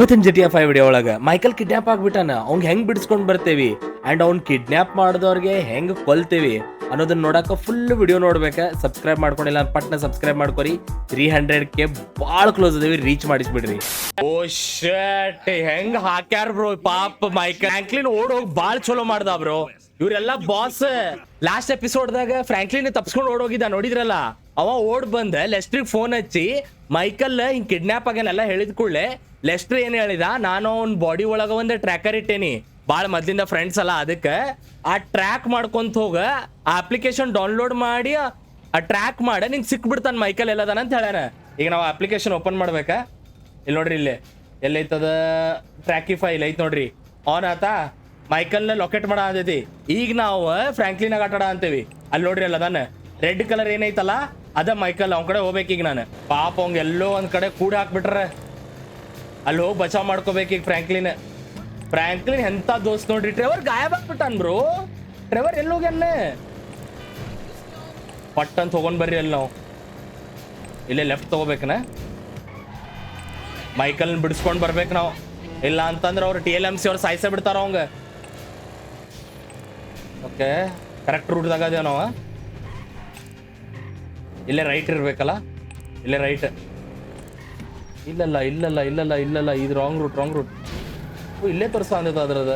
ಇವತ್ತಿನ G T F I video ಒಳಗ Michael kidnap ಆಗ್ಬಿಟ್ಟಾನ. ಅವ್ನ್ ಹೆಂಗ್ ಬಿಡಿಸ್ಕೊಂಡ್ ಬರ್ತೇವಿ? ಅಂಡ್ ಅವ್ನ್ ಕಿಡ್ನಾಪ್ ಮಾಡಿದವ್ರಿಗೆ ಹೆಂಗ್ ಕೊಲ್ತೇವಿ? ಅನ್ನೋದನ್ನ ನೋಡಕ ಫುಲ್ ವಿಡಿಯೋ ನೋಡ್ಬೇಕ. ಸಬ್ಸ್ಕ್ರೈಬ್ ಮಾಡ್ಕೊಂಡಿಲ್ಲ ಪಟ್ನ ಸಬ್ಸ್ಕ್ರೈಬ್ ಮಾಡ್ಕೊರಿ. ತ್ರೀ ಹಂಡ್ರೆಡ್ ಕೆ ಭಾಳ ಕ್ಲೋಸ್ ಅದೇವಿ ರೀಚ್ ಮಾಡಿಸ್ಬಿಡ್ರಿ. ಓ ಶಟ್ ಹೆಂಗ್ ಹಾಕ್ಯಾರ ಬ್ರೋ ಪಾಪ ಮೈಕಲ್. ಫ್ರಾಂಕ್ಲಿನ್ ಓಡ್ ಹೋಗಿ ಬಾಳ್ ಚಲೋ ಮಾಡ್ದ ಬ್ರೋ ಇವ್ರೆಲ್ಲ ಬಾಸ್ ಲಾಸ್ಟ್ ಎಪಿಸೋಡ್ದಾಗ ಫ್ರಾಂಕ್ಲಿನ್ ತಪ್ಸ್ಕೊಂಡು ಹೋಗಿದ್ದ, ನೋಡಿದ್ರಲ್ಲ? ಅವ ಓಡ್ ಬಂದ ಲೆಸ್ಟ್ರಿಗೆ ಫೋನ್ ಹಚ್ಚಿ ಮೈಕಲ್ ಹಿಂಗ್ ಕಿಡ್ನಾಪ್ ಆಗ್ಯಾನೆಲ್ಲ ಹೇಳಿದ ಕೂಡಲೇ ಲೆಸ್ಟ್ರ್ ಏನು ಹೇಳಿದ? ನಾನು ಅವ್ನ ಬಾಡಿ ಒಳಗ ಒಂದು ಟ್ರ್ಯಾಕರ್ ಇಟ್ಟೇನಿ. ಭಾಳ ಮೊದ್ಲಿಂದ ಫ್ರೆಂಡ್ಸ್ ಅಲ್ಲ ಅದಕ್ಕೆ. ಆ ಟ್ರ್ಯಾಕ್ ಮಾಡ್ಕೊಂತ ಹೋಗ, ಆ ಅಪ್ಲಿಕೇಶನ್ ಡೌನ್ಲೋಡ್ ಮಾಡಿ, ಆ ಟ್ರ್ಯಾಕ್ ಮಾಡಿ, ನಿಂಗೆ ಸಿಕ್ಬಿಡ್ತಾನೆ ಮೈಕಲ್ ಎಲ್ಲದಾನ ಅಂತ ಹೇಳ್ಯಾನ. ಈಗ ನಾವು ಅಪ್ಲಿಕೇಶನ್ ಓಪನ್ ಮಾಡ್ಬೇಕಾ? ಇಲ್ಲಿ ನೋಡ್ರಿ ಇಲ್ಲಿ. ಎಲ್ಲೈತದ? ಟ್ರ್ಯಾಕಿ ಫೈಲ್ ಐತ್ ನೋಡ್ರಿ. ಆನ್ ಆತ? ಮೈಕಲ್ನ ಲೊಕೇಟ್ ಮಾಡ ಅಂತೈತಿ ಈಗ ನಾವು ಫ್ರಾಂಕ್ಲಿನಾಗ ಆಟಾಡ ಅಂತೀವಿ. ಅಲ್ಲಿ ನೋಡ್ರಿ ಅಲ್ಲದಾನ ರೆಡ್ ಕಲರ್ ಏನೈತಲ್ಲ? ಅದ ಮೈಕಲ್ ಅವ್ನ ಕಡೆ ಹೋಗ್ಬೇಕು ಈಗ ನಾನು. ಪಾಪ ಅವಂಗೆಲ್ಲೋ ಒಂದ್ ಕಡೆ ಕೂಡ ಹಾಕ್ಬಿಟ್ರೆ. ಅಲ್ಲಿ ಹೋಗಿ ಬಚಾವ್ ಮಾಡ್ಕೋಬೇಕು ಈಗ ಫ್ರಾಂಕ್ಲಿನ್. ಫ್ರಾಂಕ್ಲಿನ್ ಎಂತ ದೋಸ್ತ್ ನೋಡ್ರಿ? ಟ್ರೆವರ್ ಗಾಯಬ್ ಆಗ್ಬಿಟ್ಟಾನ್ ಬ್ರೋ. ಟ್ರೆವರ್ ಎಲ್ಲಿ ಹೋಗ್ಯಾನೆ ಪಟ್ ಅಂತ ಹೋಗೊಂಡ್ ಬರ್ರಿ ಅಲ್ಲಿ ನಾವು. ಇಲ್ಲೇ ಲೆಫ್ಟ್ ತಗೋಬೇಕನ? ಮೈಕಲ್ ಬಿಡಿಸ್ಕೊಂಡು ಬರ್ಬೇಕು ನಾವು. ಇಲ್ಲ ಅಂತಂದ್ರೆ ಅವ್ರು ಟಿ ಎಲ್ ಎಂ ಸಿ ಅವ್ರು ಸಾಯಿಸ ಬಿಡ್ತಾರ ಅವಂಗ. ಓಕೆ ಕರೆಕ್ಟ್ ರೂಟ್ದಾಗ ಅದೇವ ನಾವು ಇಲ್ಲೇ ರೈಟ್ ಇರ್ಬೇಕಲ್ಲ? ಇಲ್ಲೇ ರೈಟ್ ಇಲ್ಲಲ್ಲ ಇಲ್ಲಲ್ಲ ಇಲ್ಲಲ್ಲ ಇಲ್ಲಲ್ಲ, ಇದು ರಾಂಗ್ ರೂಟ್ ರಾಂಗ್ ರೂಟ್ ಇಲ್ಲೇ ತೋರಿಸ ಅಂದದ ಅದ್ರದ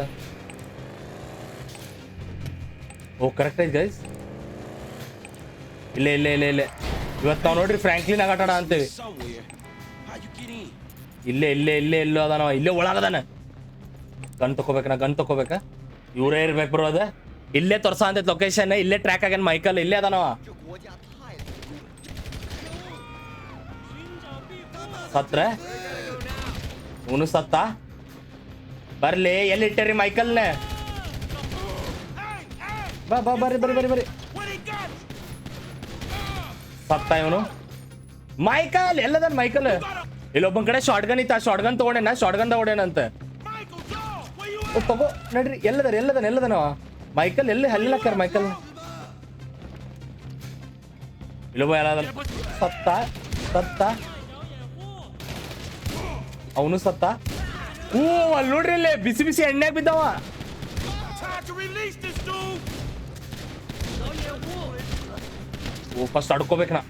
ಓ ಕರೆಕ್ಟ್ ಐತ್ ಗೈಸ್ ಇಲ್ಲೇ ಇಲ್ಲೇ ಇಲ್ಲೇ ಇಲ್ಲೇ. ಇವತ್ತು ನಾವು ನೋಡ್ರಿ ಫ್ರಾಂಕ್ಲಿನ್ ಆಟಾಡ ಅಂತೇವಿ ಇಲ್ಲೇ? ಇಲ್ಲೇ ಇಲ್ಲೇ ಇಲ್ಲೇ ಅದಾನವ ಇಲ್ಲೇ ಒಳಗದಾನ ಗನ್ ತಗೋಬೇಕನ ಗನ್ ತಕೋಬೇಕ ಇವರೇ ಇರ್ಬೇಕು ಬರೋ ಅದ. ಇಲ್ಲೇ ತೋರ್ಸ ಅಂತ ಲೊಕೇಶನ್ ಇಲ್ಲೇ ಟ್ರ್ಯಾಕ್ ಆಗ್ಯಾನ ಮೈಕಲ್ ಇಲ್ಲೇ ಅದಾನವ ಸತ್ರ? ಇವನು ಸತ್ತ ಬರ್ಲಿ ಎಲ್ಲಿ ಇಟ್ಟರಿ ಮೈಕಲ್ನ? ಬಾ ಬಾ, ಬರ್ರಿ ಬರ್ರಿ ಬರ್ರಿ ಬರ್ರಿ? ಸತ್ತ ಇವನು. ಮೈಕಲ್ ಎಲ್ಲದ ಮೈಕಲ್? ಇಲ್ಲೊಬ್ಬ ಕಡೆ ಶಾರ್ಟ್ ಗನ್ ಇತ್ತ ಶಾರ್ಟ್ ಗನ್ ತಗೊಂಡೇನ? ಶಾರ್ಟ್ ಗನ್ ತಗೊಂಡೇನಂತ? ತಗೋ, ನಡ್ರಿ ಎಲ್ಲದನ ಎಲ್ಲದನ, ಎಲ್ಲದನವ? ಮೈಕಲ್, ಎಲ್ಲಿ ಹಲ್ಲಿಲಾಕ್ಯಾರ ಮೈಕಲ್? ಇಲ್ಲೊಬ್ಬ ಎಲ್ಲ ಸತ್ತ ಸತ್ತ. ಅವನು ಸತ್ತ? ಹ್ಞೂ, ಅಲ್ಲಿ ನೋಡ್ರಿ ಇಲ್ಲಿ ಬಿಸಿ ಬಿಸಿ ಎಣ್ಣೆಗ್ ಬಿದ್ದವ. Time to release this dude. ಓ ಫಸ್ಟ್ ಅಡ್ಕೋಬೇಕು ನಾ.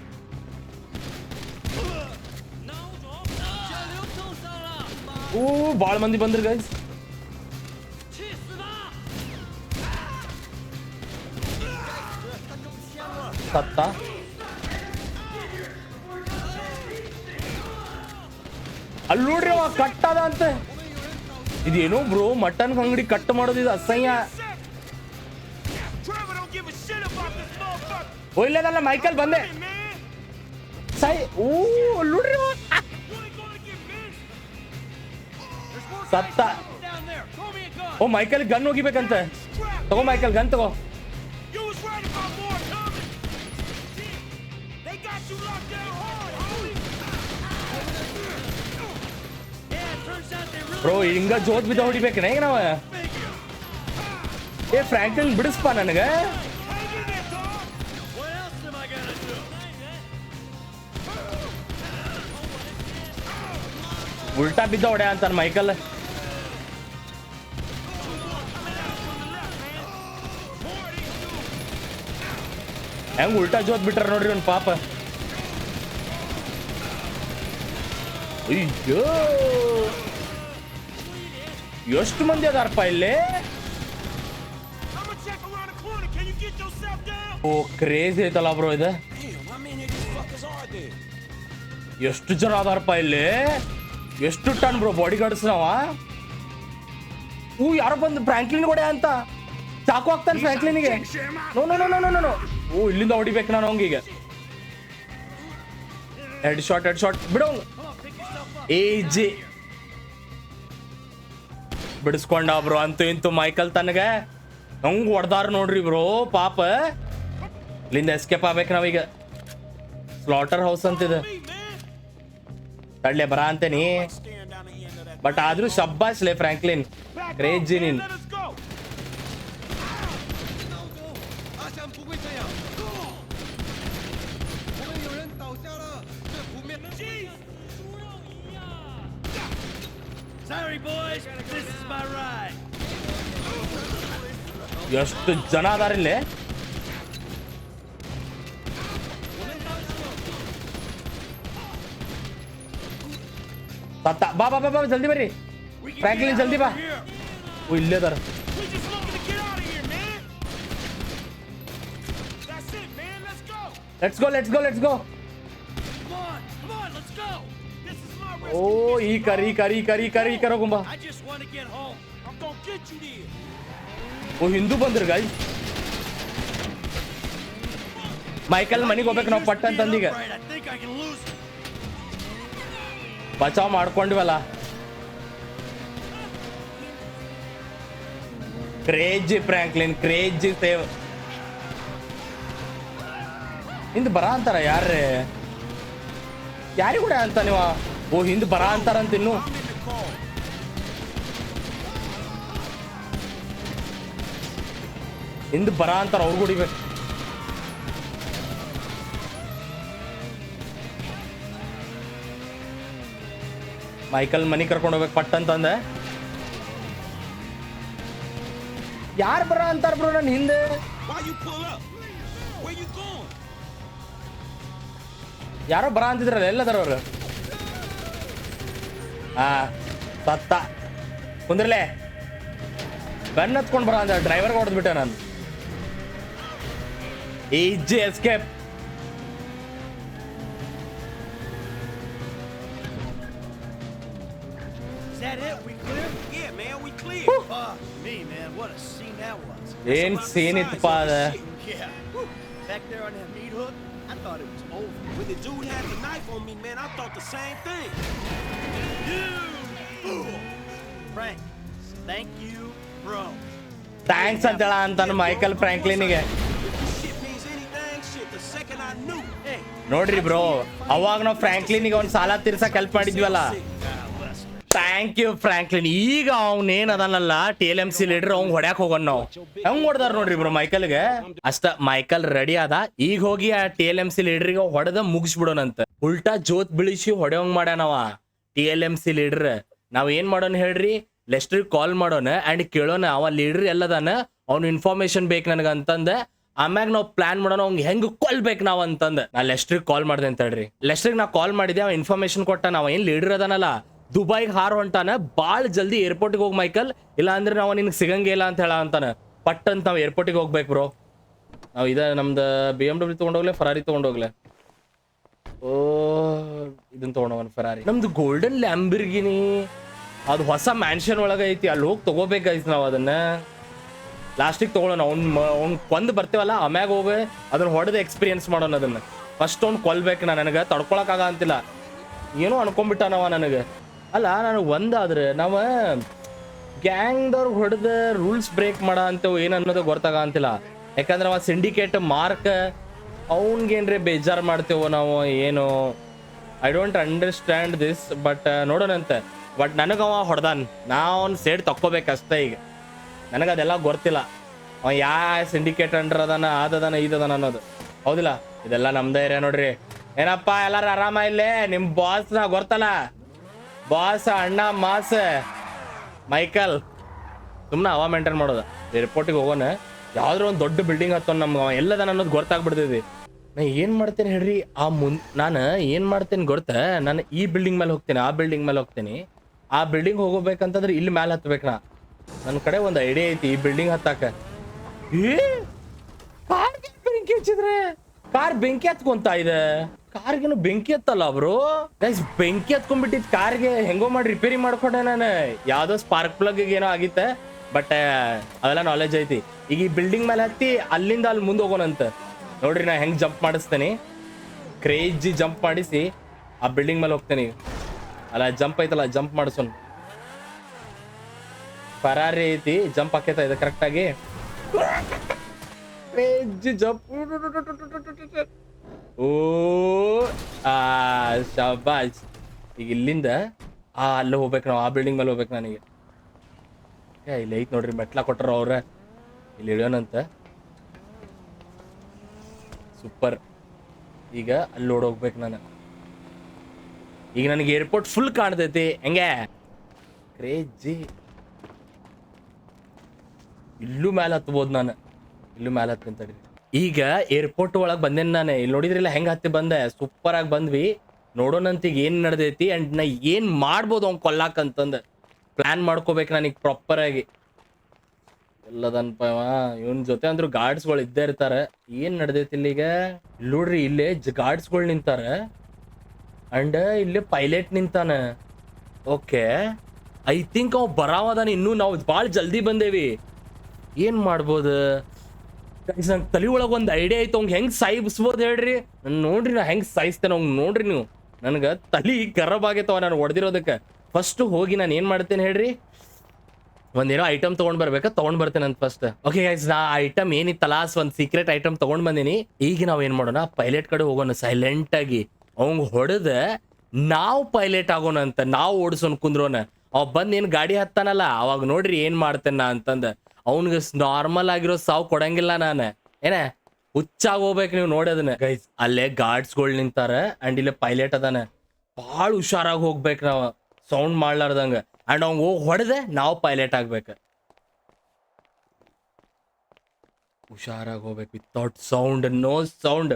ಓ ಭಾಳ ಮಂದಿ ಬಂದ್ರಿ ಗೈಸ್ ಸತ್ತ? ಅಲ್ಲಿ ನೋಡ್ರಿ ಕಟ್ ಅದ ಅಂತ. ಇದೇನು ಬ್ರೋ, ಮಟನ್ ಅಂಗಡಿ ಕಟ್ ಮಾಡೋದು ಇದು ಅಸಹ್ಯ. ಒಳ್ಳೇದಲ್ಲ ಮೈಕಲ್ ಬಂದೆ. ಸೈ ಊಡ್ರಿ ಸತ್ತ. ಓ, ಮೈಕಲ್ ಗನ್ ಹೋಗಿಬೇಕಂತೆ. ತಗೋ, ಮೈಕಲ್ ಗನ್ ತಗೋ. ಬ್ರೋ ಹಿಂಗ ಜೋತ್ ಬಿದ್ದ ಹೊಡಿಬೇಕನ ಈಗ ನಾವ ಏ ಫ್ರಾಂಕ್ಲಿನ್ ಬಿಡಿಸ್ಪ ನನಗ hang in there, dog. What else am I gonna do? ಉಲ್ಟಾ ಬಿದ್ದ ಹೊಡೆ ಅಂತಾನ ಮೈಕಲ್ ಹೆಂಗ್ ಉಲ್ಟಾ ಜೋತ್ ಬಿಟ್ರ ನೋಡ್ರಿ ಅವ್ನ ಪಾಪ ಅಯ್ಯೋ ಎಷ್ಟು ಮಂದಿ ಅದಾರಪ್ಪ ಇಲ್ಲಿ? ಓ ಕ್ರೇಜ್ ಐತಲ್ಲ ಬ್ರೋ ಇದು? ಎಷ್ಟು ಜನ ಅದಾರಪ್ಪ ಇಲ್ಲಿ? ಎಷ್ಟು ಟನ್ ಬ್ರೋ ಬಾಡಿ ಗಾರ್ಡ್ಸ್ ನಾವ ಹೂ, ಯಾರೋ ಬಂದು ಫ್ರಾಂಕ್ಲಿನ್ ಹೊಡೆ ಅಂತ. ಚಾಕು ಹಾಕ್ತಾನೆ ಫ್ರಾಂಕ್ಲಿನ್ಗೆ ನೋ ಓ ಇಲ್ಲಿಂದ ಹೊಡಿಬೇಕು ನಾನು ಅವಂಗೀಗ ಹೆಡ್ ಶಾಟ್ ಹೆಡ್ ಶಾಟ್ ಬಿಡೋ ಏಜಿ ಬಿಡಿಸ್ಕೊಂಡ ಬ್ರೋ. ಅಂತೂ ಇಂತು ಮೈಕಲ್ ತನಗ ಹಂಗೆ ಹೊಡ್ದಾರ ನೋಡ್ರಿ ಬ್ರೋ ಪಾಪ. ಇಲ್ಲಿಂದ ಎಸ್ಕೇಪ್ ಆಗ್ಬೇಕು ನಾವೀಗ. ಸ್ಲಾಟರ್ ಹೌಸ್ ಅಂತಿದೆ. ತಳ್ಳೆ. ಬರ ಅಂತೇನಿ. ಬಟ್ ಆದ್ರೂ ಶಬ್ಬಾಸ್ಲೆ ಫ್ರಾಂಕ್ಲಿನ್ ಕ್ರೇಜಿ ನೀನ್. ಎಷ್ಟು ಜನ ಅದಾರ ಇಲ್ಲಿ ಸತ್ತ ಬಾ ಬಾ ಬಾ ಬಾ ಜಲ್ದಿ ಬರ್ರಿ We can Franklin, get out ಜಲ್ದಿ ಬಾ. of here. ಓ ಇಲ್ಲೇ ಅದಾರ We just looking to get out of here, man. That's it, man. Let's go. Let's go let's go let's go rescue ಓ ಈ mission, curry bro. Curry curry curry ಕರೋಗುಂಬ I just want to get home. I'm gonna get you there. ಓ ಹಿಂದೂ ಬಂದ್ರು ಗಾಯ್ Michael ಮನೆಗೆ ಹೋಗ್ಬೇಕು ನಾವು ಪಟ್ಟ ಅಂತಂದೀಗ Right, I think I can lose it. ಬಚಾವ್ ಮಾಡ್ಕೊಂಡ್ವಲ್ಲ crazy Franklin crazy save ಹಿಂದ್ ಬರ ಅಂತಾರ ಯಾರ್ರೆ ಯಾರಿಗೂ ಕೂಡ ಅಂತ ನೀವು ಓ, ಹಿಂದೆ ಬರ ಅಂತಾರಂತ ಇನ್ನು. ಹಿಂದೆ ಬರ ಅಂತಾರ ಅವ್ರು ಹೊಡಿಬೇಕು ಮೈಕಲ್ ಮನಿ ಕರ್ಕೊಂಡು ಹೋಗ್ಬೇಕು ಪಟ್ ಅಂತಂದೆ. ಯಾರು ಬರ ಅಂತಾರ ಬ್ರೋ ನನ್ನ ಹಿಂದೆ? ಯಾರೋ ಬರ ಅಂತಿದ್ರಲ್ಲ ಎಲ್ಲದಾರ ಅವ್ರು ಆ ಸತ್ತ ಕುಂದ್ರಲೆ ಗನ್ ಹತ್ಕೊಂಡು ಬರ ಅಂದ ಡ್ರೈವರ್ಗೆ ಹೊಡೆದ್ಬಿಟ್ಟೆ ನಾನು easy escape Is that it? We clear? Yeah, man, we clear. Fuck me, man. What a scene that was. ಏನ್ That's scene about the ಇತ್ತಪ್ಪ size ಅದ? of the shit. Yeah. Whew. Back there on that meat hook, I thought it was over. When the dude had the knife on me, man, I thought the same thing. Thanks ಅಂತ ಹೇಳ ಅಂತಾನು Michael ಫ್ರಾಂಕ್ಲಿನಿಗೆ. ನೋಡ್ರಿ bro ಅವಾಗ ನಾವು ಫ್ರಾಂಕ್ಲಿನಿಗೆ ಒಂದ್ ಸಾಲ ತೀರ್ಸಕ್ ಹೆಲ್ಪ್ ಮಾಡಿದ್ವಲ್ಲ. ಥ್ಯಾಂಕ್ ಯು ಫ್ರಾಂಕ್ಲಿನ್ ಈಗ ಅವ್ನೇನ್ ಅದನ್ನಲ್ಲ T L M C leader ಅವ್ನ್ ಹೊಡ್ಯಾಕ್ ಹೋಗೋಣ ನಾವು. ಹೆಂಗ್ ಹೊಡ್ದಾರ ನೋಡ್ರಿ ಬ್ರೋ ಮೈಕಲ್ಗೆ ಅಷ್ಟ ಮೈಕಲ್ ರೆಡಿ ಅದ. ಈಗ ಹೋಗಿ ಆ ಟಿ ಎಲ್ ಎಂ ಸಿ ಲೀಡರ್ಗೆ ಹೊಡೆದ ಮುಗಿಸ್ಬಿಡೋಣಂತ ಉಲ್ಟಾ ಜೋತ್ ಬಿಳಿಸಿ ಹೊಡೆಯೋಂಗ್ ಮಾಡ್ಯಾನವ. T L M C leader. ನಾವ್ ಏನ್ ಮಾಡೋಣ ಹೇಳ್ರಿ? ಲೆಸ್ಟರ್ ಕಾಲ್ ಮಾಡೋಣ ಅಂಡ್ ಕೇಳೋಣ ಅವ ಲೀಡರ್ ಎಲ್ಲದಾನ. ಅವ್ನ ಇನ್ಫಾರ್ಮೇಶನ್ ಬೇಕು ನನಗೆ ಅಂತಂದ. ಆಮ್ಯಾಗ ನಾವು ಪ್ಲಾನ್ ಮಾಡೋಣ ಅವ್ನ್ ಹೆಂಗ್ ಕೊಲ್ಬೇಕು ನಾವು ಅಂತಂದ. ನಾ ಲೆಸ್ಟ್ರಿಗೆ ಕಾಲ್ ಮಾಡ್ದೆ ಅಂತ ಹೇಳ್ರಿ. ಲೆಸ್ಟ್ರಿಗ್ ನಾ ಕಾಲ್ ಮಾಡಿದೆ, ಅವ ಇನ್ಫಾರ್ಮೇಶನ್ ಕೊಟ್ಟ ನಾವ್ ಏನ್ ಲೀಡರ್ ಅದಾನಲ್ಲ? ದುಬೈಗೆ ಹಾರ್ ಹೊಂಟಾನ. ಬಾಳ್ ಜಲ್ದಿ ಏರ್ಪೋರ್ಟ್ಗೆ ಹೋಗ್ ಮೈಕಲ್. ಇಲ್ಲ ಅಂದ್ರೆ ನಾವು ನಿನ್ಗೆ ಸಿಗಂಗಿಲ್ಲ ಅಂತ ಹೇಳ ಅಂತಾನ. ಪಟ್ ಅಂತ ನಾವು ಏರ್ಪೋರ್ಟಿಗೆ ಹೋಗ್ಬೇಕು ಬ್ರೋ. ನಾವು ಇದ ನಮ್ದು ಬಿ ಎಂ ಡಬ್ಲ್ಯೂ ತಗೊಂಡೋಗ್ಲೆ ಫರಾರಿ ತಗೊಂಡೋಗ್ಲೆ ಓ ಇದನ್ನ ತಗೊಂಡೋಗನ್ ಫರಾರಿ ನಮ್ದು ಗೋಲ್ಡನ್ ಲ್ಯಾಂಬಿರ್ಗಿನಿ ಅದು ಹೊಸ ಮ್ಯಾನ್ಷನ್ ಒಳಗ ಐತಿ, ಅಲ್ಲಿ ಹೋಗಿ ತಗೋಬೇಕಾಯ್ತು ನಾವು ಅದನ್ನ. ಲಾಸ್ಟಿಗೆ ತಗೊಳ್ಳೋಣ, ಅವ್ನ್ ಅವ್ನ್ ಕೊಂದ್ ಬರ್ತೇವಲ್ಲ, ಆಮ್ಯಾಗ ಹೋಗಿ ಅದನ್ನ ಹೊಡೆದು ಎಕ್ಸ್ಪೀರಿಯನ್ಸ್ ಮಾಡೋಣ ಅದನ್ನ. ಫಸ್ಟ್ ಅವ್ನು ಕೊಲ್ಬೇಕು ನಾ ನನಗೆ ತಡ್ಕೊಳಕಾಗ ಅಂತಿಲ್ಲ ಏನೋ ಅನ್ಕೊಂಡ್ಬಿಟ್ಟಾನವ ನನಗೆ. ಅಲ್ಲ ನನಗೆ ಒಂದಾದ್ರೆ, ನಾವು ಗ್ಯಾಂಗ್ದವ್ರು ಹೊಡೆದ ರೂಲ್ಸ್ ಬ್ರೇಕ್ ಮಾಡ ಅಂತೇವು ಏನು ಅನ್ನೋದು ಗೊತ್ತಾಗ ಅಂತಿಲ್ಲ ಯಾಕಂದ್ರೆ ಅವ ಸಿಂಡಿಕೇಟ್ ಮಾರ್ಕ್ ಅವನ್ಗೇನ್ರಿ ಬೇಜಾರು ಮಾಡ್ತೇವೋ ನಾವು, ಏನು? I don't understand this but ನೋಡೋಣಂತೆ but ನನಗವ ಹೊಡೆದಾನ್. ನಾ ಅವ್ನ ಸೇಡ್ ತಕ್ಕೋಬೇಕಷ್ಟೇ ಈಗ. ನನಗೆ ಅದೆಲ್ಲ ಗೊತ್ತಿಲ್ಲ. ಅವ ಯಾ ಸಿಂಡಿಕೇಟ್ ಅಂಡರ್ ಅದಾನ ಅದದಾನ ಇದದಾನ ಅನ್ನೋದು. ಹೌದಿಲ್ಲ? ಇದೆಲ್ಲ ನಮ್ದೇ ಏರಿಯಾ ನೋಡ್ರಿ. ಏನಪ್ಪ, ಎಲ್ಲಾರು ಆರಾಮ ಇಲ್ಲೇ? ನಿಮ್ಮ ಬಾಸ್ ನಾ ಗೊತ್ತಲ್ಲ? ಬಾಸ್ ಅಣ್ಣ, ಮಾಸ್, ಮೈಕಲ್. ಸುಮ್ಮನೆ ಅವ ಮೇಂಟೈನ್ ಮಾಡೋದು. ಏರ್ಪೋರ್ಟಿಗೆ ಹೋಗೋಣ. ಯಾವ್ದಾದ್ರು ಒಂದು ದೊಡ್ಡ ಬಿಲ್ಡಿಂಗ್ ಹತ್ತೋ ನಮ್ಗೆ ಎಲ್ಲದಾನ ಅನ್ನೋದು ಗೊತ್ತಾಗ್ಬಿಡ್ತೈತಿ. ನಾ ಏನ್ ಮಾಡ್ತೇನೆ ಹೇಳ್ರಿ? ಆ ಮುನ್, ನಾನು ಏನ್ ಮಾಡ್ತೇನೆ ಗೊತ್ತ? ನಾನು ಈ ಬಿಲ್ಡಿಂಗ್ ಮೇಲೆ ಹೋಗ್ತೇನೆ, ಆ ಬಿಲ್ಡಿಂಗ್ ಮೇಲೆ ಹೋಗ್ತೇನೆ. ಆ ಬಿಲ್ಡಿಂಗ್ ಹೋಗ್ಬೇಕಂತಂದ್ರೆ ಇಲ್ಲಿ ಮೇಲೆ ಹತ್ಬೇಕು ನಾ. ನನ್ನ ಕಡೆ ಒಂದು ಐಡಿಯಾ ಐತಿ, ಈ ಬಿಲ್ಡಿಂಗ್ ಹತ್ತಾಕ. ಏ! ಕಾರ್ ಬೆಂಕಿ ಹಚ್ಚಿದ್ರೆ? ಕಾರ್ ಬೆಂಕಿ ಹತ್ಕೊಂತ ಇದೆ? ಕಾರ್ಗೇನು ಬೆಂಕಿ ಹತ್ತಲ್ಲ ಅವರು? ಗೈಸ್ ಬೆಂಕಿ ಹತ್ಕೊಂಡ್ಬಿಟ್ಟಿದ್ ಕಾರ್ಗೆ ಹೆಂಗೋ ಮಾಡಿ ರಿಪೇರಿ ಮಾಡ್ಕೊಂಡೆ ನಾನು. ಯಾವ್ದೋ ಸ್ಪಾರ್ಕ್ ಪ್ಲಗ್ ಏನೋ ಆಗಿತ್ತೆ ಬಟ್ ಅದೆಲ್ಲ ನಾಲೆಜ್ ಐತಿ. ಈಗ ಈ ಬಿಲ್ಡಿಂಗ್ ಮೇಲೆ ಹತ್ತಿ ಅಲ್ಲಿಂದ ಅಲ್ಲಿ ಮುಂದೆ ಹೋಗೋಣಂತ. ನೋಡ್ರಿ, ನಾ ಹೆಂಗ್ ಜಂಪ್ ಮಾಡಿಸ್ತೇನೆ. ಕ್ರೇಜಿ ಜಂಪ್ ಮಾಡಿಸಿ ಆ ಬಿಲ್ಡಿಂಗ್ ಮೇಲೆ ಹೋಗ್ತೇನೆ. ಅಲ್ಲ, ಜಂಪ್ ಐತಲ್ಲ, ಜಂಪ್ ಮಾಡಿಸೋನ್ ಪರಾರಿ ಐತಿ, ಜಂಪ್ ಹಾಕೈತ ಇದೆ ಕರೆಕ್ಟಾಗಿ ಕ್ರೇಜಿ ಜಂಪ್. ಓ, ಆ ಶಬಾಜ್ ಈಗ ಇಲ್ಲಿಂದ ಆ, ಅಲ್ಲೇ ಹೋಗ್ಬೇಕು ನಾವು, ಆ ಬಿಲ್ಡಿಂಗ್ ಮೇಲೆ ಹೋಗ್ಬೇಕು ನನಗೆ. ಇಲ್ಲಿ ಐತ್ ನೋಡ್ರಿ, ಮೆಟ್ಲ ಕೊಟ್ಟರು ಅವ್ರ. ಇಲ್ಲಿ ಇಳಿಯೋಣಂತ ಸೂಪರ್ ಈಗ ಅಲ್ಲಿ ಓಡೋಗ್ಬೇಕು ನಾನು. ಈಗ ನನಗೆ ಏರ್ಪೋರ್ಟ್ ಫುಲ್ ಕಾಣ್ತೈತಿ. ಹೆಂಗೆ? ಕ್ರೇಜಿ ಇಲ್ಲೂ ಮೇಲೆ ಹತ್ಬೋದು ನಾನು. ಇಲ್ಲೂ ಮೇಲೆ ಹತ್ತೀನಿ ಈಗ ಏರ್ಪೋರ್ಟ್ ಒಳಗೆ ಬಂದೇನೆ ನಾನು? ಇಲ್ಲಿ ನೋಡಿದ್ರಿಲ್ಲ ಹೆಂಗೆ ಹತ್ತಿ ಬಂದೆ? ಸೂಪರ್ ಆಗಿ ಬಂದ್ವಿ. ನೋಡೋಣಂತ ಈಗ ಏನು ನಡೆದೈತಿ? ಅಂಡ್ ನಾ ಏನು ಮಾಡ್ಬೋದು ಅವ್ನು ಕೊಲ್ಲಾಕಂತಂದು ಪ್ಲ್ಯಾನ್ ಮಾಡ್ಕೋಬೇಕು ನನಗೆ ಪ್ರಾಪರ್ ಆಗಿ. ಎಲ್ಲದನ್ಪ ಇವ ಇವನ್ ಜೊತೆ ಅಂದ್ರು ಗಾರ್ಡ್ಸ್ಗಳು ಇದ್ದೇ ಇರ್ತಾರೆ. ಏನ್ ನಡೆದೈತಿ ಇಲ್ಲಿಗೆ? ಇಲ್ಲಿ ನೋಡ್ರಿ, ಇಲ್ಲೇ ಗಾರ್ಡ್ಸ್ಗಳು ನಿಂತಾರೆ. ಅಂಡ್ ಇಲ್ಲಿ ಪೈಲಟ್ ನಿಂತಾನೆ. ಓಕೆ. ಐ ಥಿಂಕ್ ಅವ್ ಬರಾವದಾನ ಇನ್ನೂ ನಾವು ಭಾಳ ಜಲ್ದಿ ಬಂದೇವಿ. ಏನ್ ಮಾಡ್ಬೋದು? ನಂಗೆ ತಲೆ ಒಳಗೆ ಒಂದು ಐಡಿಯಾ ಐತೆ ಅವ್ಗೆ ಹೆಂಗ್ ಸಾಯಿಸ್ಬೋದು ಹೇಳ್ರಿ? ನಾನು ನೋಡ್ರಿ, ನಾ ಹೆಂಗ್ ಸಾಯಿಸ್ತೇನೆ ಅವ್ನ್ ನೋಡ್ರಿ ನೀವು. ನನಗೆ ತಲಿ ಗರಬ್ ಆಗೈತವ, ನಾನು ಹೊಡೆದಿರೋದಕ್ಕೆ. ಫಸ್ಟ್ ಹೋಗಿ ನಾನು ಏನ್ ಮಾಡ್ತೇನೆ ಹೇಳ್ರಿ? ಒಂದೇನೋ ಐಟಮ್ ತಗೊಂಡ್ ಬರ್ಬೇಕಾ? ತಗೊಂಡ್ ಬರ್ತೇನೆ ಅಂತ ಫಸ್ಟ್ ಓಕೆ ಗೈಸ್ ನಾ ಐಟಮ್ ಏನಿತ್ತಲ್ಲ ಒಂದ್ ಸೀಕ್ರೆಟ್ ಐಟಮ್ ತಗೊಂಡ್ ಬಂದಿನಿ. ಈಗ ನಾವ್ ಏನ್ ಮಾಡೋಣ? ಪೈಲಟ್ ಕಡೆ ಹೋಗೋಣ ಸೈಲೆಂಟ್ ಆಗಿ. ಅವಂಗ್ ಹೊಡೆದ ನಾವು ಪೈಲಟ್ ಆಗೋಣ ಅಂತ, ನಾವು ಓಡಿಸೋನ್ ಕುಂದ್ರೋನ ಅವ್ ಬಂದ್ ಏನ್ ಗಾಡಿ ಹತ್ತಾನಲ್ಲ, ಅವಾಗ ನೋಡ್ರಿ ಏನ್ ಮಾಡ್ತೇನೆ ನಾ ಅಂತಂದ. ಅವ್ನಿಗೆ ನಾರ್ಮಲ್ ಆಗಿರೋ ಸಾವು ಕೊಡಂಗಿಲ್ಲ ನಾನು. ಏನ? ಹುಚ್ಚಾಗಿ ಹೋಗ್ಬೇಕು ನೀವು ನೋಡೋದನ್ನ. ಗೈಸ್ ಅಲ್ಲೇ ಗಾರ್ಡ್ಸ್ಗಳು ನಿಂತಾರ ಅಂಡ್ ಇಲ್ಲೇ ಪೈಲಟ್ ಅದಾನ. ಭಾಳ ಹುಷಾರಾಗಿ ಹೋಗ್ಬೇಕು ನಾವು. ಸೌಂಡ್ ಮಾಡ್ಲಾರ್ದಂಗ. ಅಂಡ್ ಅವ್ನು ಹೋಗಿ ಹೊಡೆದೆ ನಾವು ಪೈಲಟ್ ಆಗ್ಬೇಕು. ಹುಷಾರಾಗಿ ಹೋಗ್ಬೇಕು. ವಿತೌಟ್ ಸೌಂಡ್ ನೋ ಸೌಂಡ್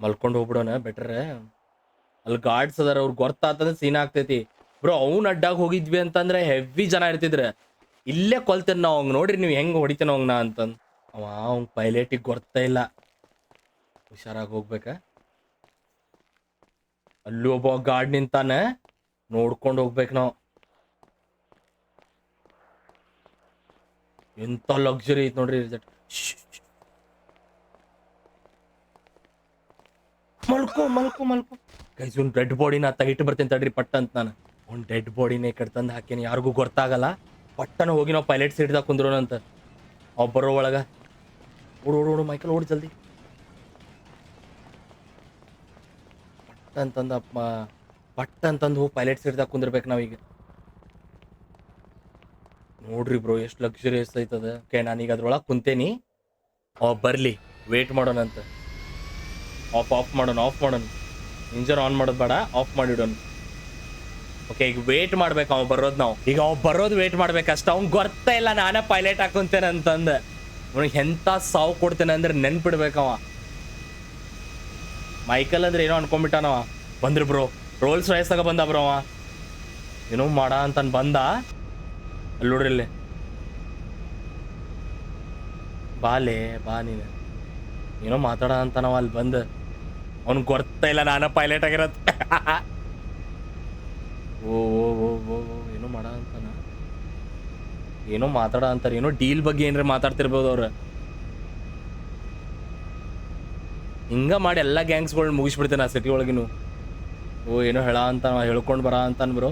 ಮಲ್ಕೊಂಡು ಹೋಗ್ಬಿಡೋಣ ಬೆಟ್ರೆ ಅಲ್ಲಿ ಗಾರ್ಡ್ಸ್ ಅದಾರ ಅವ್ರಿಗೆ ಗೊತ್ತಾತಂದ್ರೆ ಸೀನ್ ಆಗ್ತೈತಿ. ಬ್ರೋ ಅವ್ನ ಅಡ್ಡಾಗ ಹೋಗಿದ್ವಿ ಅಂತಂದ್ರೆ ಹೆವಿ ಜನ ಇರ್ತಿದ್ರೆ. ಇಲ್ಲೇ ಕೊಲ್ತೇನೆ ನಾವು ಅವ್ನು ನೋಡ್ರಿ, ನೀವು ಹೆಂಗೆ ಹೊಡಿತೇನೆ ಅವ್ನ ಅಂತಂದು. ಅವ, ಅವ್ನ ಪೈಲೆಟಿಗೆ ಗೊತ್ತೇ ಇಲ್ಲ. ಹುಷಾರಾಗಿ ಹೋಗ್ಬೇಕ. ಅಲ್ಲೂ ಒಬ್ಬ ಗಾರ್ಡ್ ನಿಂತಾನೆ. ನೋಡ್ಕೊಂಡು ಹೋಗ್ಬೇಕು ನಾವು. ಎಂತ ಲಕ್ಸುರಿ ಐತ್ ನೋಡ್ರಿ ರಿಸಲ್ಟ್ ಮಲ್ಕೋ ಮಲ್ಕೋ ಮಲ್ಕೋ. ಗೈಸ್ ಒಂದು ಡೆಡ್ ಬಾಡಿನ ತೆಗಿಟ್ಟು ಬರ್ತೇನೆ ತಡ್ರಿ ಪಟ್ಟ ಅಂತ ನಾನು. ಒಂದು ಡೆಡ್ ಬಾಡಿನೇ ಕಡೆ ತಂದು ಹಾಕೇನಿ ಯಾರಿಗೂ ಗೊತ್ತಾಗಲ್ಲ. ಪಟ್ಟನ ಹೋಗಿ ನಾವು ಪೈಲಟ್ ಸೀಟ್ದಾಗ ಕುಂದ್ರೋಣಂತ ಅವ್ ಬರೋ ಒಳಗ. ಓಡು ಓಡು ಓಡು, ಮೈಕಲ್, ಓಡಿ ಜಲ್ದಿ. ಪಟ್ಟ ಅಂತಂದ ಪಟ್ಟ ಅಂತಂದು ಹೋಗಿ ಪೈಲಟ್ ಸೀಟ್ದಾಗ ಕುಂದಿರ್ಬೇಕು ನಾವೀಗ. ನೋಡ್ರಿ ಬ್ರೋ ಎಷ್ಟು ಲಕ್ಸುರಿಯಸ್ ಐತದ. ಓಕೆ ನಾನೀಗ ಅದ್ರೊಳಗೆ ಕುಂತೇನಿ. ಅವ ಬರ್ಲಿ ವೇಟ್ ಮಾಡೋಣಂತ ಆಫ್ ಆಫ್ ಮಾಡೋಣ ಆಫ್ ಮಾಡೋಣ. ಇಂಜನ್ ಆನ್ ಮಾಡೋದು ಬೇಡ ಆಫ್ ಮಾಡಿಡೋಣ. ಓಕೆ ಈಗ ವೇಟ್ ಮಾಡ್ಬೇಕು ಅವ ಬರೋದು ನಾವು. ಈಗ ಅವ ಬರೋದು ವೇಟ್ ಮಾಡ್ಬೇಕಷ್ಟ. ಅವ್ನು ಗೊತ್ತಾ ಇಲ್ಲ, ನಾನೇ ಪೈಲಟ್ ಹಾಕೊಂತೇನೆ ಅಂತಂದ. ಅವ್ನಿಗೆ ಎಂಥ ಸಾವು ಕೊಡ್ತೇನೆ ಅಂದ್ರೆ ನೆನ್ಪಿಡ್ಬೇಕವ ಮೈಕಲ್ ಅಂದ್ರೆ ಏನೋ ಅನ್ಕೊಂಡ್ಬಿಟ್ಟಾನವ. ಬಂದ್ರು ಬ್ರೋ ರೋಲ್ಸ್ ರೈಸಾಗ ಬಂದ ಬ್ರೋ ಅವ. ಏನೋ ಮಾಡ ಅಂತ ಬಂದ. ಅಲ್ಲಿ ನೋಡ್ರಿ ಇಲ್ಲಿ. ಬಾಲೆ, ಬಾ ನೀನು. ಏನೋ ಮಾತಾಡ ಅಂತ ನಾವು ಅಲ್ಲಿ ಬಂದು. ಅವ್ನ್ ಗೊತ್ತಾ ಇಲ್ಲ, ನಾನು ಪೈಲಟ್ ಆಗಿರತ್ ಓ ಓ ಓ ಓ ಏನೋ ಮಾಡ ಅಂತಾನ. ಏನೋ ಮಾತಾಡ ಅಂತಾರೆ. ಏನೋ ಡೀಲ್ ಬಗ್ಗೆ ಏನ್ರಿ ಮಾತಾಡ್ತಿರ್ಬೋದು ಅವ್ರು. ಹಿಂಗ ಮಾಡಿ ಎಲ್ಲ ಗ್ಯಾಂಗ್ಸ್ಗಳನ್ನ ಮುಗಿಸ್ಬಿಡ್ತೇನೆ ಆ ಸಿಟಿ ಒಳಗಿನೂ. ಓ, ಏನೋ ಹೇಳ ಅಂತ, ಹೇಳ್ಕೊಂಡು ಬರ ಅಂತ bro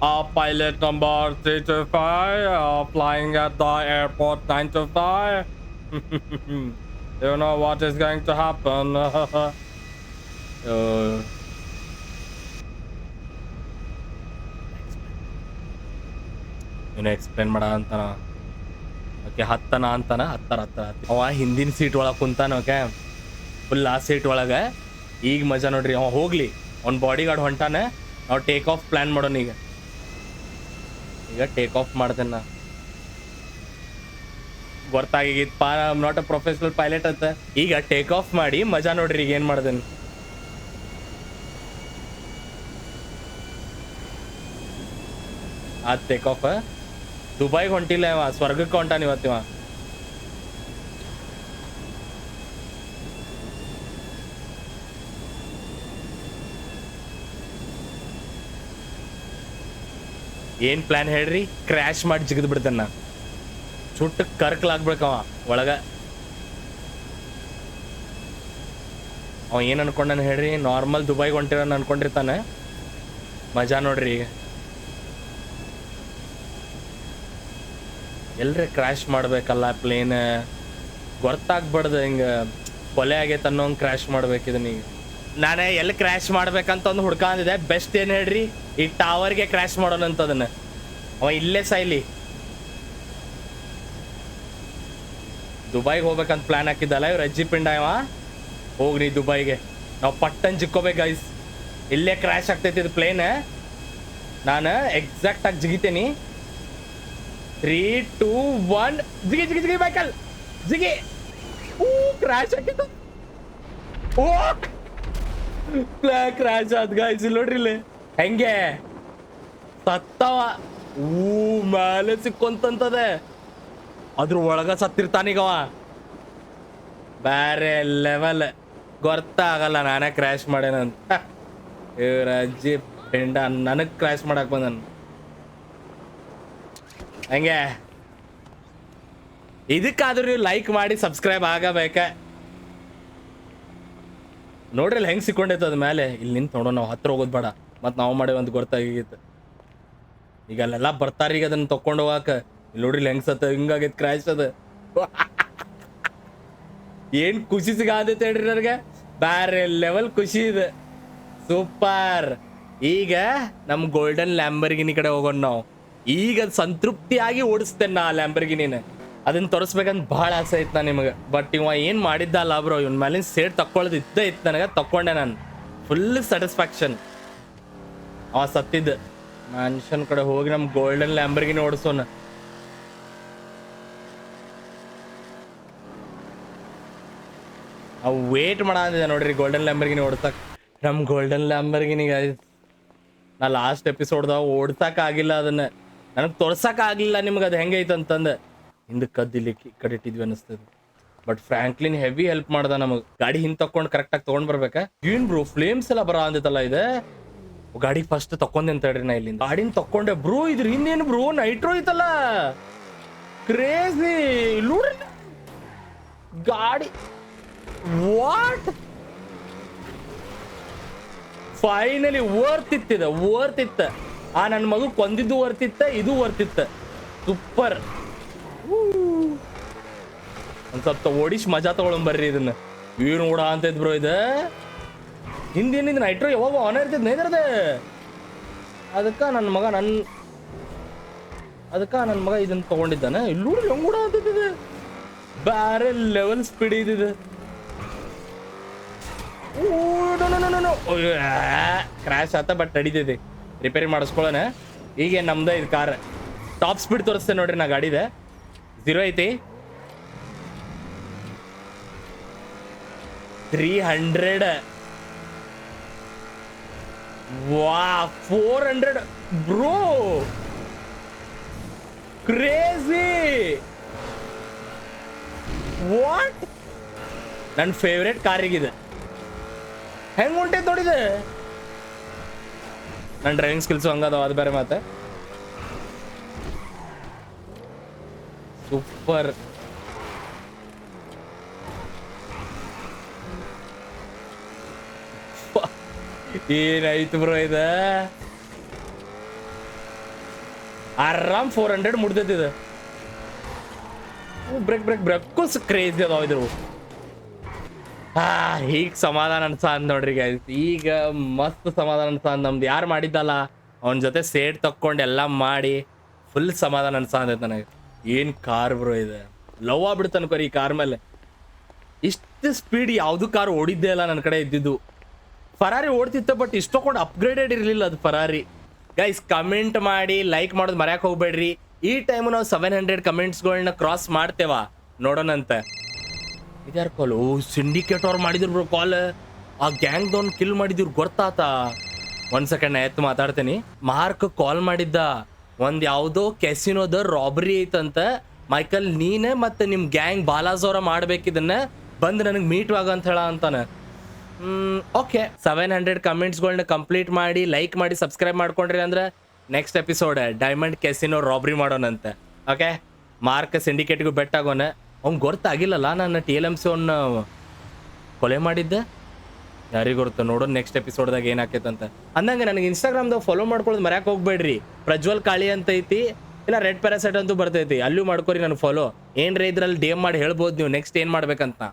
Uh, pilot number 325, uh, flying at the airport 925. you know what is going to happen. uh, ಏನು ಎಕ್ಸ್ಪ್ಲೇನ್ ಮಾಡ ಅಂತಾನ. ಓಕೆ ಹತ್ತನ ಅಂತಾನ? ಹತ್ತಾರ ಹತ್ತಾರ ಹತ್ತ ಅವ ಹಿಂದಿನ ಸೀಟ್ ಒಳಗೆ ಕುಂತಾನ ಓಕೆ ಫುಲ್ ಲಾಸ್ಟ್ ಸೀಟ್ ಒಳಗೆ. ಈಗ ಮಜಾ ನೋಡ್ರಿ ಅವ ಹೋಗ್ಲಿ. ಅವ್ನ ಬಾಡಿ ಗಾರ್ಡ್ ಹೊಂಟಾನೆ. ನಾವು ಟೇಕ್ ಆಫ್ ಪ್ಲ್ಯಾನ್ ಮಾಡೋಣ ಈಗ. ಈಗ ಟೇಕ್ ಆಫ್ ಮಾಡ್ತೇನೆ ನಾ ಪಾ ನಾಟ್ ಅ ಪ್ರೊಫೆಷನಲ್ ಪೈಲಟ್ ಅಂತ. ಈಗ ಟೇಕ್ ಆಫ್ ಮಾಡಿ ಮಜಾ ನೋಡ್ರಿ ಈಗ ಏನ್ ಮಾಡ್ದೇನೆ ಆ ಟೇಕ್ ಆಫ್ ದುಬೈಗೆ ಹೊಂಟಿಲ್ಲ ಸ್ವರ್ಗಕ್ಕೆ ಹೊಂಟಾನ ಇವತ್ತಿವ. ಏನ್ ಪ್ಲಾನ್ ಹೇಳ್ರಿ? ಕ್ರ್ಯಾಶ್ ಮಾಡಿ ಜಿಗಿದ್ ಬಿಡ್ತೇನೆ ಸುಟ್ಟು ಕರ್ಕಲಾಗ್ಬೇಕವ, ಒಳಗ. ಅವ ಏನ್ ಅನ್ಕೊಂಡಾನ ಹೇಳ್ರಿ? ನಾರ್ಮಲ್ ದುಬೈಗೆ ಹೊಂಟಿರೋನ್ ಅನ್ಕೊಂಡಿರ್ತಾನೆ ಮಜಾ ನೋಡ್ರಿ ಈಗ. ಎಲ್ರಿ ಕ್ರ್ಯಾಶ್ ಮಾಡ್ಬೇಕಲ್ಲ ಪ್ಲೇನ್ ಗೊತ್ತಾಗ್ಬಾರ್ದು ಹಿಂಗ. ಕೊಲೆ ಆಗೈತೆ ಅನ್ನೋ ಕ್ರ್ಯಾಶ್ ಮಾಡ್ಬೇಕಿದನ್ನ ಈಗ. ನಾನೇ ಎಲ್ಲಿ ಕ್ರ್ಯಾಶ್ ಮಾಡ್ಬೇಕಂತ ಒಂದು ಹುಡ್ಕೊಂಡಿದೆ ಬೆಸ್ಟ್ ಏನ್ ಹೇಳ್ರಿ? ಈ ಟವರ್ಗೆ ಕ್ರ್ಯಾಶ್ ಮಾಡೋಣ ಅಂತ ಅದನ್ನ. ಅವ ಇಲ್ಲೇ ಸೈಲಿ ದುಬೈಗೆ ಹೋಗ್ಬೇಕಂತ ಪ್ಲಾನ್ ಹಾಕಿದ್ದಲ್ಲ ಇವ್ರು, ಅಜ್ಜಿ ಪಿಂಡ ಇವ. ಹೋಗ್ರಿ ದುಬೈಗೆ. ನಾವು ಪಟ್ಟನ್ ಜಿಕ್ಕೋಬೇಕು ಐಸ್ ಇಲ್ಲೇ ಕ್ರ್ಯಾಶ್ ಆಗ್ತೈತಿ ಇದು ಪ್ಲೇನ್ ನಾನು ಎಕ್ಸಾಕ್ಟ್ ಆಗಿ ಜಿಗಿತೇನಿ. ತ್ರೀ ಟೂ ಒನ್ ಜಿಗಿ ಜಿಗಿ ಜಿಗಿ ಬೈಕಲ್ ಜಿಗಿ. ಕ್ರ್ಯಾಶ್ ಆಗಿತ್ತು ಓ! ಕ್ರಾಶ್ ಆದ್ ಗಾಯ್ಸ್ ನೋಡ್ರಿ ಇಲ್ಲಿ. ಹೆಂಗೆ? ಸತ್ತವ. ಊ ಮೇಲೆ ಸಿಕ್ಕೊಂತಂತದೆ. ಅದ್ರ ಒಳಗ ಸತ್ತಿರ್ತಾನೀಗವ ಬ್ಯಾರೆ ಲೆವೆಲ್ ಗೊತ್ತಾಗಲ್ಲ ನಾನೇ ಕ್ರ್ಯಾಶ್ ಮಾಡೇನಂತ ಇವ್ರ ಅಜ್ಜಿ ಪೆಂಡ, ನನಗೆ ಕ್ರ್ಯಾಶ್ ಮಾಡಕ್ ಬಂದನ್. ಹಂಗೆ? ಇದಕ್ಕಾದ್ರೂ ಲೈಕ್ ಮಾಡಿ ಸಬ್ಸ್ಕ್ರೈಬ್ ಆಗಬೇಕ. ನೋಡ್ರಿ ಹೆಂಗ್ ಸಿಕ್ಕೊಂಡೈತೆ ಅದ ಮೇಲೆ ಇಲ್ಲಿ ನಿಂತು ನೋಡೋ, ನಾವು ಹತ್ರ ಹೋಗೋದು ಬೇಡ. ಮತ್ತು ನಾವು ಮಾಡೇವಿ ಅಂತ ಗೊತ್ತಾಗಿತ್ತು. ಈಗ ಅಲ್ಲೆಲ್ಲ ಬರ್ತಾರೆ ಈಗ ಅದನ್ನ ತಕೊಂಡು ಹೋಗಾಕ. ಇಲ್ಲಿ ನೋಡ್ರಿ ಹೆಂಗ್ ಸತ್ತ ಹಿಂಗಾಗೈತೆ ಕ್ರ್ಯಾಶ್ ಅದ. ಏನ್ ಖುಷಿ ಸಿಗಾದೈತೆ ಹೇಳ್ರಿ ನನಗೆ? ಬ್ಯಾರೆ ಲೆವೆಲ್ ಖುಷಿ ಇದೆ. ಸೂಪರ್ ಈಗ ನಮ್ಮ ಗೋಲ್ಡನ್ ಲ್ಯಾಂಬರ್ಗಿನಿ ಕಡೆ ಹೋಗೋಣ ನಾವು. ಈಗ ಸಂತೃಪ್ತಿಯಾಗಿ ಓಡಿಸ್ತೇನೆ ನಾ ಲ್ಯಾಂಬರ್ಗಿನಿನ ಅದನ್ನ ತೋರಿಸ್ಬೇಕಂತ ಭಾಳ ಆಸೆ ಇತ್ತು ನಾನು ನಿಮಗೆ. ಬಟ್ ಇವ ಏನ್ ಮಾಡಿದ್ದಲ್ಲ ಬ್ರೋ ಇವನ್ ಮೇಲಿನ ಸೇಟ್ ತಕ್ಕೊಳ್ಳೋದು ಇದ್ದೇ ಇತ್ತು ನನಗೆ, ತಕ್ಕೊಂಡೆ ನಾನು. ಫುಲ್ ಸ್ಯಾಟಿಸ್ಫ್ಯಾಕ್ಷನ್ ಅವ ಸತ್ತಿದ್ದ. ಮನುಷ್ಯನ ಕಡೆ ಹೋಗಿ ನಮ್ ಗೋಲ್ಡನ್ ಲ್ಯಾಂಬರ್ಗಿನ ಓಡಿಸೋಣ ಅವು ವೇಟ್ ಮಾಡಿದೆ ನೋಡ್ರಿ ಗೋಲ್ಡನ್ ಲ್ಯಾಂಬರ್ಗಿನಿ ಓಡ್ಸಕ್. ನಮ್ ಗೋಲ್ಡನ್ ಲ್ಯಾಂಬರ್ಗಿನಿಗೆ ನಾ ಲಾಸ್ಟ್ ಎಪಿಸೋಡ್ದಾಗ ಓಡ್ಸಕ್ ಆಗಿಲ್ಲ ಅದನ್ನ. ನನಗೆ ತೋರ್ಸಕ್ ಆಗ್ಲಿಲ್ಲ ನಿಮ್ಗೆ ಅದು ಹೆಂಗೈತೆ ಅಂತಂದ ಹಿಂದೆ ಕದ್ದಿಲ್ಲಿ ಕಡೆ ಇಟ್ಟಿದ್ವಿ ಅನಿಸ್ತದೆ ಬಟ್ ಫ್ರಾಂಕ್ಲಿನ್ ಹೆವಿ ಹೆಲ್ಪ್ ಮಾಡ್ದ ನಮಗೆ. ಗಾಡಿ ಹಿಂದ್ ತಕೊಂಡು ಕರೆಕ್ಟಾಗಿ ತಗೊಂಡ್ ಬರ್ಬೇಕಾ. ಏನ್ ಬ್ರೋ ಫ್ಲೇಮ್ಸ್ ಎಲ್ಲ ಬರ ಅಂದಿತ್ತಲ್ಲ ಇದೆ? ಗಾಡಿ ಫಸ್ಟ್ ತಕೊಂಡೆ ಅಂತ ಹೇಳ್ರಿ ನಾ ಇಲ್ಲಿಂದ. ಗಾಡಿನ ತಕೊಂಡೆ ಬ್ರೋ ಇದ್ರ ಇನ್ನೇನು ಬ್ರೋ ನೈಟ್ರೋ ಐತಲ್ಲ? ಕ್ರೇಜಿ ನೋಡ್ರಿ ಗಾಡಿ. ವಾಟ್ ಫೈನಲಿ ವರ್ತ್ ಇತ್ತಿದೆ ವರ್ತ್ ಇತ್ತ. ಆ ನನ್ನ ಮಗು ಕೊಂದಿದ್ದು ವರ್ತ್ ಇತ್ತ, ಇದು ಇತ್ತ. ಸೂಪರ್ ಒಂದ್ ಸ್ವಲ್ಪ ಓಡಿಸಿ ಮಜಾ ತಗೊಳಂ ಬರ್ರಿ ಇದನ್ನ. ಇವ್ ನೋಡ ಅಂತ ಬ್ರೋ ಇದು. ಹಿಂದಿನಿಂದ ನೈಟ್ರೋ ಯಾವಾಗ ಆನ್ ಇರ್ತಿದ್ ನೈದ್ರದ? ಅದಕ್ಕ ನನ್ನ ಮಗ ನನ್ನ ಅದಕ್ಕ ನನ್ನ ಮಗ ಇದನ್ನ ತಗೊಂಡಿದ್ದಾನೆ. ಇಲ್ಲೂ ಹೆಂಗ್ ಓಡ ಅಂತಿದ್ದೆ ಬ್ಯಾರೆ ಲೆವೆಲ್ ಸ್ಪೀಡ್ ಇದಿದೆ ಕ್ರಾಶ್ ಆತ ಬಟ್ ನಡೀತೈತಿ ರಿಪೇರಿ ಮಾಡಿಸ್ಕೊಳ್ಳೋಣ. ಈಗೇನು ನಮ್ದೇ ಇದು ಕಾರ್ ಟಾಪ್ ಸ್ಪೀಡ್ ತೋರಿಸ್ತೇನೆ ನೋಡ್ರಿ ನಾ ಗಾಡಿದೆ. ಝೀರೋ ಐತಿ? ತ್ರೀ ಹಂಡ್ರೆಡ್ ವಾ four hundred bro crazy what ನನ್ನ ಫೇವ್ರೇಟ್ ಕಾರಿಗಿದೆ ಹೆಂಗ್ ಹೊಂಟೈತೆ ನೋಡಿದೆ ನನ್ನ ಡ್ರೈವಿಂಗ್ ಸ್ಕಿಲ್ಸ್ ಹಂಗದಾವ ಅದು ಬೇರೆ ಮಾತೆ. ಸೂಪರ್ ಏನಾಯ್ತು ಬ್ರೋ ಇದ? ಆರಾಮ್ ಫೋರ್ ಹಂಡ್ರೆಡ್ ಮುಡ್ದೈತಿ ಇದು. ಬ್ರೇಕ್ ಬ್ರೇಕ್ ಬ್ರೇಕು ಕ್ರೇಜಿ ಅದಾವ ಇದ್ರು. ಹಾ, ಈಗ ಸಮಾಧಾನ ಅನ್ಸ ಅಂದ್ ನೋಡ್ರಿ guys. ಈಗ ಮಸ್ತ್ ಸಮಾಧಾನ ಅನ್ಸ ಅಂದ್ ನಮ್ದು ಯಾರು ಮಾಡಿದ್ದಲ್ಲ, ಅವನ ಜೊತೆ ಸೇಟ್ ತಕ್ಕೊಂಡು ಎಲ್ಲ ಮಾಡಿ ಫುಲ್ ಸಮಾಧಾನ ಅನ್ಸ ಅಂದೈತೆ ನನಗೆ. ಏನ್ ಕಾರ್ ಬ್ರೋ ಇದೆ? ಲವ್ ಆಗ್ಬಿಡ್ತಾನೆ ಕರಿ ಈ ಕಾರ್ ಮೇಲೆ. ಇಷ್ಟು ಸ್ಪೀಡ್ ಯಾವ್ದು ಕಾರ್ ಓಡಿದ್ದೇ ಇಲ್ಲ ನನ್ನ ಕಡೆ ಇದ್ದಿದ್ದು. ಫರಾರಿ ಓಡ್ತಿತ್ತು ಬಟ್ ಇಷ್ಟೊಂದು ಅಪ್ಗ್ರೇಡೆಡ್ ಇರಲಿಲ್ಲ ಅದು ಫರಾರಿ ಗೈಸ್ ಕಮೆಂಟ್ ಮಾಡಿ ಲೈಕ್ ಮಾಡೋದು ಮರ್ಯಾಕ್ ಹೋಗ್ಬೇಡ್ರಿ. ಈ ಟೈಮ್ ನಾವು ಸೆವೆನ್ ಹಂಡ್ರೆಡ್ ಕಮೆಂಟ್ಸ್ಗಳನ್ನ ಕ್ರಾಸ್ ಮಾಡ್ತೇವ? ನೋಡೋಣಂತೆ. ಇದ್ಯಾರ ಕಾಲ್ ಓ ಸಿಂಡಿಕೇಟ್ ಅವ್ರು ಮಾಡಿದ್ರು ಬ್ರೋ ಕಾಲ್ ಆ ಗ್ಯಾಂಗ್ ದವ್ನ ಕಿಲ್ ಮಾಡಿದ್ರು ಗೊತ್ತಾತ. ಒಂದು ಸೆಕೆಂಡ್ ಎತ್ತು ಮಾತಾಡ್ತೀನಿ. ಮಾರ್ಕ್ ಕಾಲ್ ಮಾಡಿದ್ದ. ಒಂದ್ ಯಾವುದೋ ಕೆಸಿನೋದ ರಾಬರಿ ಐತಂತ ಮೈಕಲ್ ನೀನೆ ಮತ್ತೆ ನಿಮ್ಮ ಗ್ಯಾಂಗ್ ಬಾಲಾಜೋರ ಮಾಡ್ಬೇಕಿದನ್ನ ಬಂದು ನನಗೆ ಮೀಟ್ ಆಗ ಅಂತ ಹೇಳ ಅಂತಾನೆ. ಓಕೆ ಸೆವೆನ್ ಹಂಡ್ರೆಡ್ ಕಮೆಂಟ್ಸ್ಗಳನ್ನ ಕಂಪ್ಲೀಟ್ ಮಾಡಿ ಲೈಕ್ ಮಾಡಿ ಸಬ್ಸ್ಕ್ರೈಬ್ ಮಾಡ್ಕೊಂಡ್ರಿ ಅಂದ್ರೆ next episode diamond casino robbery ಮಾಡೋಣಂತೆ. Okay mark ಸಿಂಡಿಕೇಟ್ಗೂ ಬೆಟ್ ಆಗೋಣ ಅವ್ನ್ ಗೊತ್ತಾಗಿಲ್ಲಲ್ಲ ನಾನು ಟಿ ಎಲ್ ಎಂ ಸಿ ಅವ್ನ ಕೊಲೆ ಮಾಡಿದ್ದೆ? ಯಾರಿಗೂ ಗೊತ್ತು ನೋಡೋಣ ನೆಕ್ಸ್ಟ್ ಎಪಿಸೋಡ್ದಾಗ ಅಂತ. ಅಂದಂಗೆ ನನಗೆ ಇನ್ಸ್ಟಾಗ್ರಾಮ್ದಾಗ ಫಾಲೋ ಮಾಡ್ಕೊಳ್ಳೋದು ಮರ್ಯಾಕ್ ಹೋಗ್ಬೇಡ್ರಿ. ಪ್ರಜ್ವಲ್ ಕಾಳಿ ಅಂತ ಐತಿ, ಇಲ್ಲ ರೆಡ್ ಪ್ಯಾರಾಸೈಟ್ ಅಂತೂ ಬರ್ತೈತಿ, ಅಲ್ಲೂ ಮಾಡ್ಕೊರಿ ನನಗೆ ಫಾಲೋ ಏನ್ರಿ ಇದ್ರಲ್ಲಿ ಡಿ ಮಾಡಿ ಹೇಳ್ಬೋದು ನೀವು ನೆಕ್ಸ್ಟ್ ಏನು ಮಾಡ್ಬೇಕಂತ?